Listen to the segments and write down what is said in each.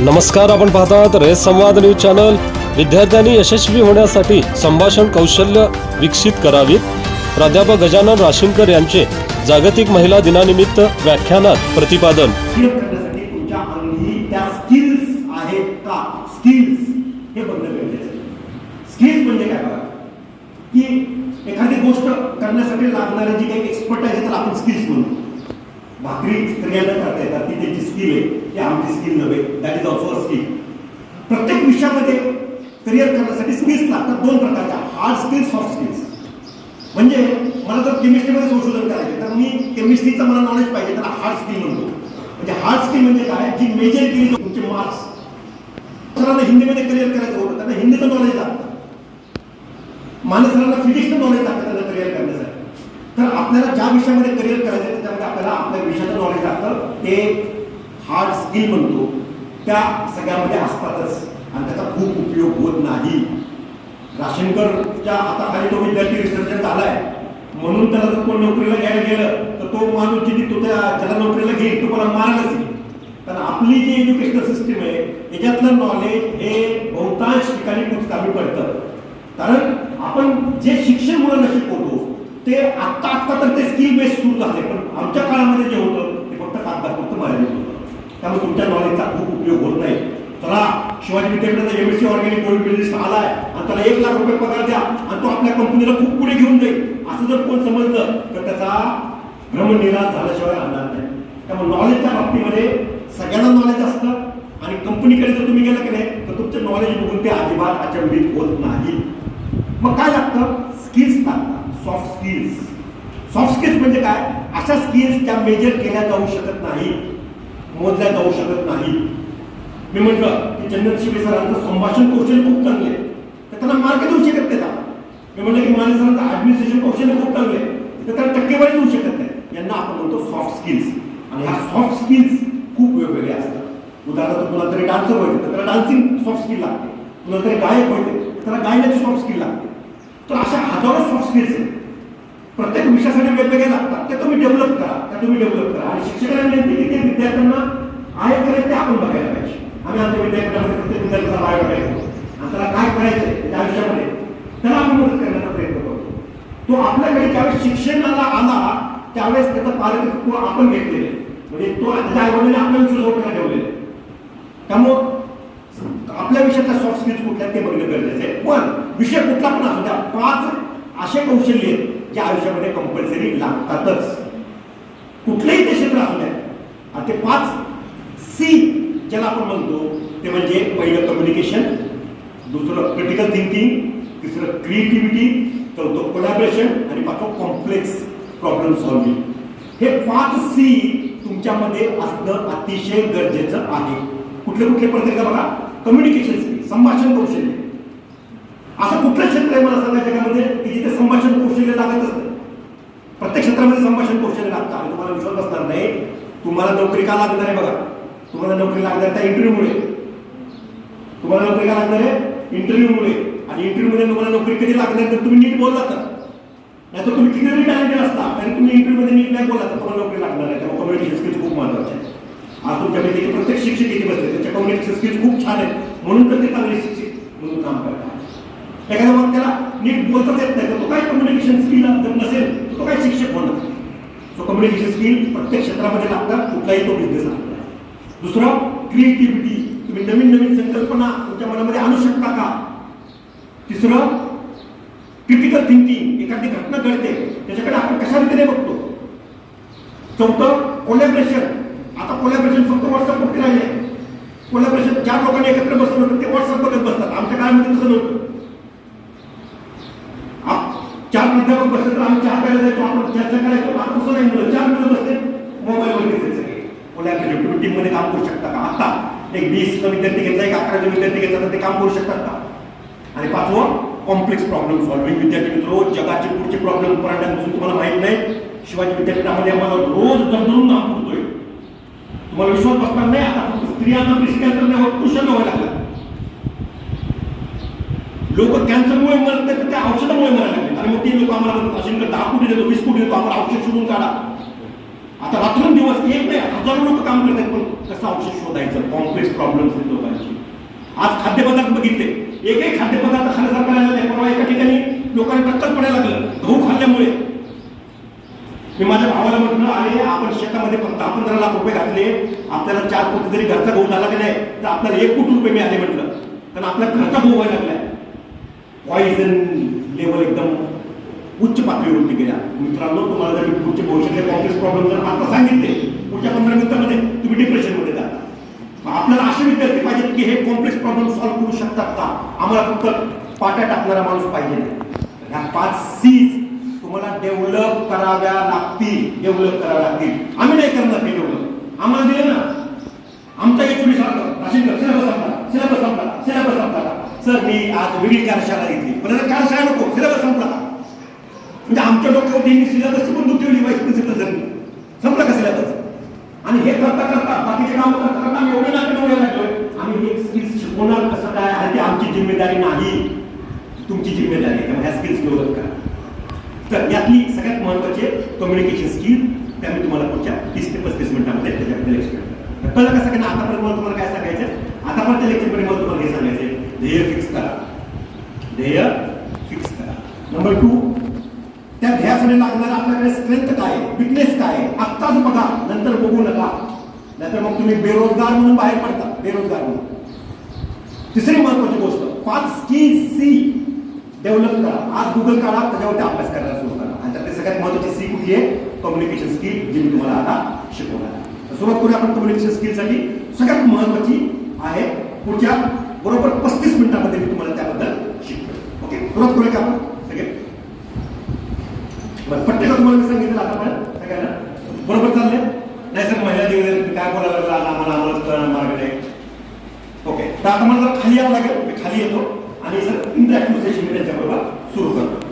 नमस्कार आपण पाहतात रेस संवाद न्यूज चॅनल. विद्यार्थ्यांनी यशस्वी होण्यासाठी संभाषण कौशल्य विकसित करावीत. प्राध्यापक गजानन राशींकर यांचे जागतिक महिला दिनानिमित्त व्याख्यानात प्रतिपादन. क्लिअर करण्यासाठी तुमच्या अंगी त्या स्किल्स आहेत का? स्किल्स. हे बघणं गरजेचं आहे. स्किल्स म्हणजे काय बघा? की एखादी गोष्ट करण्यासाठी लागणारे जी काही एक्सपर्ट आहे त्याला आपण स्किल्स म्हणतो. भाकरी स्त्रियांना करता येतात. ती त्यांची स्किल आहे. की आमची स्किल नव्हे. That is also a skill प्रत्येक विषयामध्ये करिअर करण्यासाठी स्किल्स लागतात. दोन प्रकारच्या. हार्ड स्किल्स सॉफ्ट स्किल्स म्हणजे मला जर केमिस्ट्रीमध्ये संशोधन करायचे तर मी केमिस्ट्रीचं मला नॉलेज पाहिजे त्याला हार्ड स्किल म्हणतो. म्हणजे हार्ड स्किल म्हणजे काय? जी मेजर केली तुमचे मार्क्स सरांना हिंदीमध्ये करिअर करायचं होतं त्यांना हिंदीचं नॉलेज लागतं. माने सरांना फिजिक्सचं नॉलेज लागतं त्यांना करिअर करण्यासाठी. तर आपल्याला ज्या विषयामध्ये करिअर करायचं आहे त्यामध्ये आपल्याला आपल्या विषयाचं नॉलेज लागतं. ते हार्ड स्किल म्हणतो. त्या सगळ्यामध्ये असतातच. आणि त्याचा खूप उपयोग होत नाही. राशनकरच्या हाताखाली तो विद्यार्थी रिसर्चर झालाय. म्हणून त्याला जर कोण नोकरीला घ्यायला गेलं तर तो माणूस जिथे तो त्या ज्याला नोकरीला घेईल तो मला मारायलाच येईल कारण आपली जी एज्युकेशनल सिस्टीम आहे याच्यातलं नॉलेज हे बहुतांश ठिकाणी खूप कमी पडतं. कारण आपण जे शिक्षण मुलांना शिकवतो ते आत्ता आत्ता तर ते स्किल बेस्ड सुरू झाले पण आमच्या काळामध्ये जे होतं ते फक्त कागदापुरतं मर्यादित होतं. त्यामुळे तुमच्या नॉलेजचा खूप उपयोग होत नाही. चला शिवाजी विद्यापीठाचा एमएससी ऑर्गॅनिक गोल्ड बिझनेस आलाय आणि त्याला एक लाख रुपये पगार द्या आणि तो आपल्या कंपनीला खूप पुढे घेऊन जाईल. असं जर कोण समजलं तर त्याचा भ्रमनिराश झाल्याशिवाय राहणार नाही. त्यामुळे नॉलेजच्या बाबतीमध्ये सगळ्यांना नॉलेज असतं आणि कंपनीकडे जर तुम्ही गेला की नाही तर तुमचं नॉलेज बघून ते अजिबात अचंबित होत नाही. मग काय लागतं? स्किल्स सॉफ्ट स्किल्स म्हणजे काय? अशा स्किल्स त्या मेजर केल्या जाऊ शकत नाही मोजल्या जाऊ शकत नाही मी म्हटलं की चंदन शिवे सरांचं संभाषण कौशल्य खूप चांगले तर त्यांना मार्क देऊ शकत नाही मी म्हटलं की माने सरांचं ऍडमिनिस्ट्रेशन कौशल्य खूप चांगले तर त्याला टक्केवारी देऊ शकत नाही. यांना आपण म्हणतो सॉफ्ट स्किल्स आणि ह्या सॉफ्ट स्किल्स खूप वेगवेगळे असतात. उदाहरणार्थ तुला तरी डान्सर व्हायचं तर त्याला डान्सिंग सॉफ्ट स्किल लागते. तुला तरी गायक व्हायचे तर त्याला गायनाची सॉफ्ट स्किल लागते. तर अशा हजारो सॉफ्ट स्किल्स आहेत. प्रत्येक विषयासाठी वेगवेगळे लागतात. ते तुम्ही डेव्हलप करा. त्या तुम्ही डेव्हलप करा. आणि शिक्षकांना विनंती की ते विद्यार्थ्यांना आहे करायचं ते आपण बघायला पाहिजे. आम्ही आमच्या विद्यार्थ्यांमध्ये प्रत्येक विद्यार्थ्याचा बाय बघायला आणि त्याला काय करायचंय त्या आयुष्यामध्ये त्याला आम्ही मदत करण्याचा प्रयत्न करतो तो आपल्याकडे ज्यावेळेस शिक्षणाला आला त्यावेळेस त्याचं पालकत्व आपण घेतलेले म्हणजे तो त्याच्या आईवडिलांनी आपल्या विश्वासावर ठेवलेले त्यामुळं आपल्या विषयातल्या सॉफ्ट स्किल्स कुठल्या ते बघणं गरजेचं आहे. पण विषय कुठला पण असू द्या पाच असे कौशल्य आहेत. त्या आयुष्यामध्ये कंपल्सरी लागतातच. कुठलंही ते क्षेत्र असू द्या. आणि ते पाच सी ज्याला आपण म्हणतो ते म्हणजे पहिलं कम्युनिकेशन दुसरं क्रिटिकल थिंकिंग तिसरं क्रिएटिव्हिटी चौथं कोलॅबरेशन आणि पाचवं कॉम्प्लेक्स प्रॉब्लेम सॉल्विंग हे पाच सी तुमच्यामध्ये असणं अतिशय गरजेचं आहे. कुठले कुठले पत्रिका बघा? कम्युनिकेशन स्किल संभाषण कौशल्य. असं कुठलं क्षेत्र आहे मला सांगा त्याच्यामध्ये म्हणजे? की जिथे संभाषण कौशल्य लागतच नाही प्रत्येक क्षेत्रामध्ये संभाषण कौशल्य लागतं आणि तुम्हाला विश्वास बसणार नाही. तुम्हाला नोकरी का लागणार आहे बघा? तुम्हाला नोकरी लागणार त्या इंटरव्ह्यूमुळे तुम्हाला नोकरी का लागणार आहे? इंटरव्ह्यूमुळे आणि इंटरव्ह्यूमध्ये तुम्हाला नोकरी कधी लागणार तर तुम्ही नीट बोलला तर नाही तर तुम्ही किती जरी टॅलेंटेड असता तरी तुम्ही इंटरव्ह्यूमध्ये नीट नाही बोलला तर तुम्हाला नोकरी लागणार आहे त्यामुळे कम्युनिकेशन स्किल्स खूप महत्त्वाचे आहे. आज तुमच्या पैकी प्रत्येक शिक्षक किती बसले त्याच्या कम्युनिकेशन स्किल्स खूप छान आहेत. म्हणून तर ते चांगले शिक्षक म्हणून काम करतात. एखाद्या मग त्याला नीट बोलताच येत नाही. तर तो काय कम्युनिकेशन स्किल जर नसेल तर तो काय शिक्षक होणार? सो कम्युनिकेशन स्किल प्रत्येक क्षेत्रामध्ये लागतात कुठलाही तो बिझनेस लागतो दुसरं क्रिएटिव्हिटी तुम्ही नवीन नवीन संकल्पना तुमच्या मनामध्ये आणू शकता का? तिसरं क्रिटिकल थिंकिंग एखादी घटना घडते त्याच्याकडे आपण कशा रीतीने बघतो? चौथं कोलॅबरेशन आता कोलॅबरेशन फक्त व्हॉट्सअपवरती राहिले कोलॅबरेशन चार लोकांनी एकत्र बसलं तर ते व्हॉट्सअप बघत बसतात. आमच्या काळामध्ये तसं नव्हतं. चार प्राध्यापक बसले तर आम्ही चहा प्यायला जायचो आपण चर्चा करायचो आता नाही मुलं चार मिनिटं बसले मोबाईलवरती घेतले सगळे. कोलॅबरेशन तुम्ही टीममध्ये काम करू शकता का? आता. एक वीसचा विद्यार्थी घेतला एक अकराचा विद्यार्थी घेतला तर ते काम करू शकतात का? आणि पाचवं कॉम्प्लेक्स प्रॉब्लेम सॉल्विंग विद्यार्थी मित्र जगाचे पुढचे प्रॉब्लेम पडण्यापासून तुम्हाला माहीत नाही. शिवाजी विद्यापीठामध्ये आम्हाला रोज दमदरून काम करतोय. तुम्हाला विश्वास बसणार नाही आता फक्त स्त्रियांना ब्रेस्ट कॅन्सर नाही होत व्हायला लागला. लोक कॅन्सरमुळे मरत नाही तर त्या औषधामुळे मरायला लागले. आणि मग ती लोक आम्हाला म्हणतात असे दहा कोटी देतो वीस कोटी देतो आम्हाला औषध शोधून काढा. आता रात्रंदिवस एक नाही हजारो लोक काम करतात पण कसं औषध शोधायचं? कॉम्प्लेक्स प्रॉब्लेम्स आहेत लोकांची. आज खाद्यपदार्थ बघितले. एकही खाद्यपदार्थ खाण्यासारखा राहिला नाही परवा एका ठिकाणी लोकांना टक्कर पडायला लागलं गहू खाल्ल्यामुळे. मी माझ्या भावाला म्हटलं अरे आपण शेतामध्ये पण दहा पंधरा लाख रुपये घातले. आपल्याला चार कोटी जरी घरचा गहू झाला की नाही तर आपल्याला एक कोटी रुपये मिळाले म्हटलं. कारण आपल्या घरचा गहू व्हायला लागलाय पॉइझन लेवल एकदम उच्च पातळीवरती गेल्या मित्रांनो तुम्हाला जर पुढचे भविष्यातले कॉम्प्लेक्स प्रॉब्लेम जर आता सांगितले पुढच्या पंधरा मिनिटांमध्ये तुम्ही डिप्रेशनमध्ये जाता. आपल्याला असे विद्यार्थी पाहिजेत की हे कॉम्प्लेक्स प्रॉब्लेम सॉल्व्ह करू शकतात का? आम्हाला फक्त पाट्या टाकणारा माणूस पाहिजे. ह्या पाच सीज तुम्हाला डेव्हलप कराव्या लागतील डेव्हलप कराव्या लागतील. आम्ही नाही करणार हे डेव्हलप आम्हाला दिले ना? आमचा एक तुम्ही सांगतो सिलेबस संपला सिलेबस संपला सिलेबस संपला. सर मी आज वेगळी कार्यशाळा घेतली. पण कार्यशाळा नको सिलेबस संपला. का म्हणजे आमच्या डोक्यावरती सिलेबसची पण दुःख ठेवली वाईस प्रिन्सिपल सर संपला का सिलेबस? आणि हे करता करता बाकीचे काम करता करता आम्ही एवढे नाटक एवढे लागलोय. आम्ही हे स्किल्स शिकवणार कसं काय आहे ती आमची जिम्मेदारी नाही. तुमची जिम्मेदारी आहे त्यामुळे ह्या स्किल्स डेव्हलप करा. तर यातली सगळ्यात महत्वाची कम्युनिकेशन स्किल त्या मी तुम्हाला पुढच्या तीस ते पस्तीस मिनिटामध्ये त्याच्याबद्दल एक्सप्लेन कळलं कसं काय ना आतापर्यंत मला तुम्हाला काय सांगायचं आतापर्यंत लेक्चरमध्ये मला तुम्हाला हे सांगायचं ध्येय फिक्स करा. ध्येय फिक्स करा. नंबर टू त्या ध्येयासाठी लागणार आपल्याकडे स्ट्रेंथ काय आहे? विकनेस काय आहे? आत्ताच बघा नंतर बघू नका. नाहीतर मग तुम्ही बेरोजगार म्हणून बाहेर पडता बेरोजगार म्हणून. तिसरी महत्वाची गोष्ट पाच स्किल सी डेव्हलप करा. आज गुगल काढा त्याच्यावरती अभ्यास करायला सुरू करा. आणि त्यातली सगळ्यात महत्वाची सी कुठली आहे? कम्युनिकेशन स्किल जी मी तुम्हाला आता शिकवणार सुरुवात करूया आपण कम्युनिकेशन स्किलसाठी सगळ्यात महत्वाची आहे पुढच्या बरोबर पस्तीस मिनिटामध्ये मी तुम्हाला त्याबद्दल शिकतो ओके सुरुवात करूया का आपण. सगळे? बरं पट्टे तुम्हाला मी सांगितलं आता पण सगळ्यांना. बरोबर चालले नाही सर महिला दिवस काय बोलायला लागला? आम्हाला आम्हाला कळणार मार्ग नाही ओके तर आता मला जरा खाली यावं लागेल. मी खाली येतो आणि सर इंटरॅक्टिव्ह सेशन मी त्यांच्याबरोबर सुरू करतो.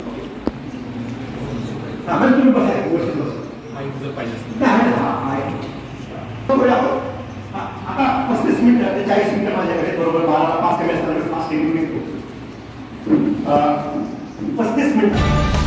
हा, तुम्ही बसा एक गोष्ट बसा. नाही, आहे ना, हा, आहे. बरोबर आहे आपण? हा, आता पस्तीस मिनिटं ते चाळीस मिनिटं माझ्याकडे बरोबर बारा पस्तीस मिनट.